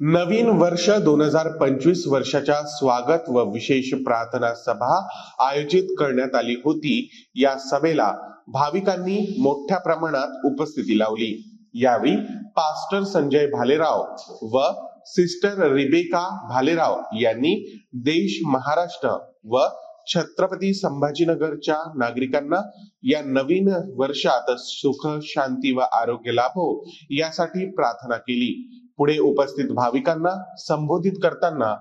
नवीन वर्ष दोन हजार पंचवीस वर्षाच्या स्वागत व विशेष प्रार्थना सभा आयोजित करण्यात आली होती. या सभेला भाविकांनी मोठ्या प्रमाणात उपस्थिती लावली. यावेळी पास्टर संजय भालेराव व सिस्टर रिबेका भालेराव यांनी देश महाराष्ट्र व छत्रपती संभाजीनगरच्या नागरिकांना या नवीन वर्षात सुख शांती व आरोग्य लाभो यासाठी प्रार्थना केली. पुढे उपस्थित भाविकांना संबोधित करताना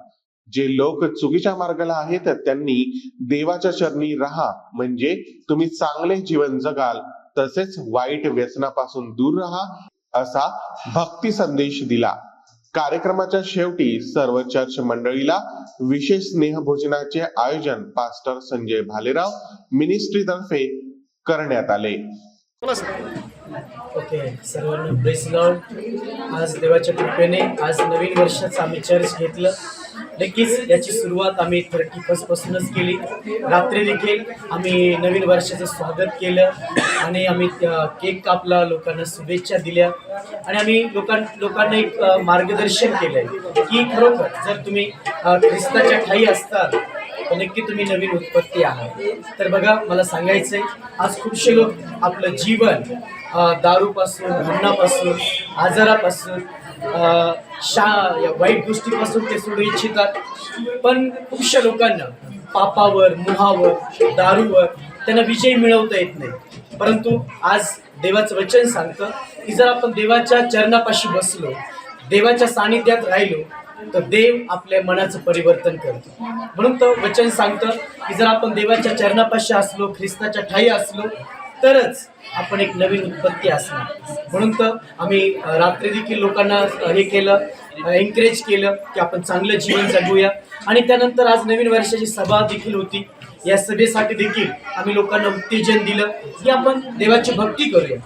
जे लोक चुकीच्या मार्गाला आहेत त्यांनी देवाच्या चरणी राहा. म्हणजे तुम्ही चांगले जीवन जगाल तसेच वाईट व्यसनापासून दूर राहा असा भक्ती संदेश दिला. कार्यक्रमाच्या शेवटी सर्व चर्च मंडळीला विशेष स्नेहभोजनाचे आयोजन पास्टर संजय भालेराव मिनिस्ट्री तर्फे करण्यात आले. ओके सर्वांना लॉर्ड आज देवाच्या कृपेने आज नवीन वर्षाचं आम्ही चर्च घेतलं. नक्कीच याची सुरुवात आम्ही थर्टी फर्स्टपासूनच केली. रात्री देखील आम्ही नवीन वर्षाचं स्वागत केलं आणि आम्ही केक कापला लोकांना शुभेच्छा दिल्या आणि आम्ही लोकां लोकांना एक मार्गदर्शन केलं आहे की खरोखर जर तुम्ही ख्रिस्ताच्या ठाई असतात तर नक्की तुम्ही नवीन उत्पत्ती आहात. तर बघा मला सांगायचंय आज खूपशे लोक आपलं जीवन दारूपासून भांडणापासून आजारापासून शा या वाईट गोष्टीपासून ते सोडू इच्छितात. पण खूपशा लोकांना पापावर मुहावर दारूवर त्यांना विजय मिळवता येत नाही. परंतु आज देवाचं वचन सांगतं की जर आपण देवाच्या चरणापाशी बसलो देवाच्या सानिध्यात राहिलो तर देव आपल्या मनाचं परिवर्तन करतो. म्हणून तर वचन सांगतं की जर आपण देवाच्या चरणापाशी असलो ख्रिस्ताच्या ठाई असलो तरच आपण एक नवीन उत्पत्ती असणार. म्हणून तर आम्ही रात्री देखील लोकांना हे केलं एनकरेज केलं की आपण चांगलं जीवन जगूया. आणि त्यानंतर आज नवीन वर्षाची सभा देखील होती. या सभेसाठी देखील आम्ही लोकांना उत्तेजन दिलं की आपण देवाची भक्ती करूया.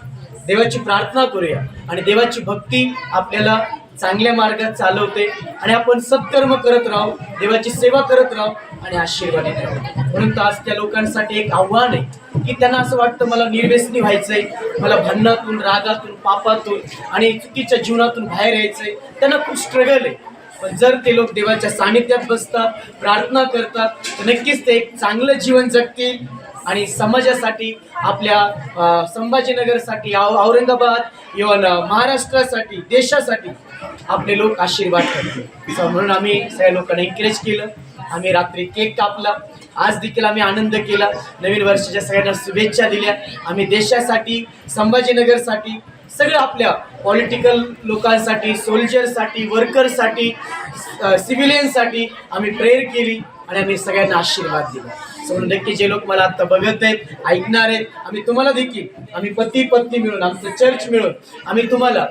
देवाची प्रार्थना करूया. आणि देवाची भक्ती आपल्याला चांगल्या मार्गात चालवते. आणि आपण सत्कर्म करत राहू देवाची सेवा करत राहू आणि आशीर्वाद राहू म्हणून तर आज त्या लोकांसाठी एक आव्हान आहे की त्यांना असं वाटतं मला निर्व्यसनी व्हायचंय मला भांडणातून रागातून पापातून आणि चुकीच्या जीवनातून बाहेर यायचंय त्यांना खूप स्ट्रगल आहे. पण जर ते लोक देवाच्या सानिध्यात बसतात प्रार्थना करतात तर नक्कीच ते एक चांगलं जीवन जगतील आणि समाजासाठी आपल्या संभाजीनगरसाठी औ- औरंगाबाद इवन महाराष्ट्रासाठी देशासाठी आपले लोक आशीर्वाद करतील. म्हणून आम्ही सगळ्या लोकांना एनकरेज केलं. आम्ही रात्री केक कापला. आज देखील आम्ही आनंद केला. नवीन वर्षाच्या सगळ्यांना शुभेच्छा दिल्या. आम्ही देशासाठी संभाजीनगरसाठी सगळं आपल्या पॉलिटिकल लोकांसाठी सोल्जरसाठी वर्करसाठी सिव्हिलियनसाठी आम्ही प्रेयर केली आणि आम्ही सगळ्यांना आशीर्वाद दिला. So म्हणून नक्की जे लोक मला आत्ता बघत आहेत ऐकणार आहेत आम्ही तुम्हाला देखील आम्ही पती पत्नी मिळून आमचं चर्च मिळून आम्ही तुम्हाला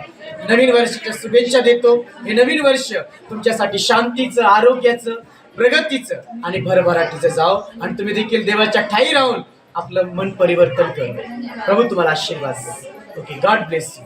नवीन वर्षाच्या शुभेच्छा देतो. हे नवीन वर्ष तुमच्यासाठी शांतीचं आरोग्याचं प्रगतीचं आणि भरभराटीचं जाव. आणि तुम्ही देखील देवाच्या ठाई राहून आपलं मन परिवर्तन कर. प्रभू तुम्हाला आशीर्वाद ओके गॉड ब्लेस यू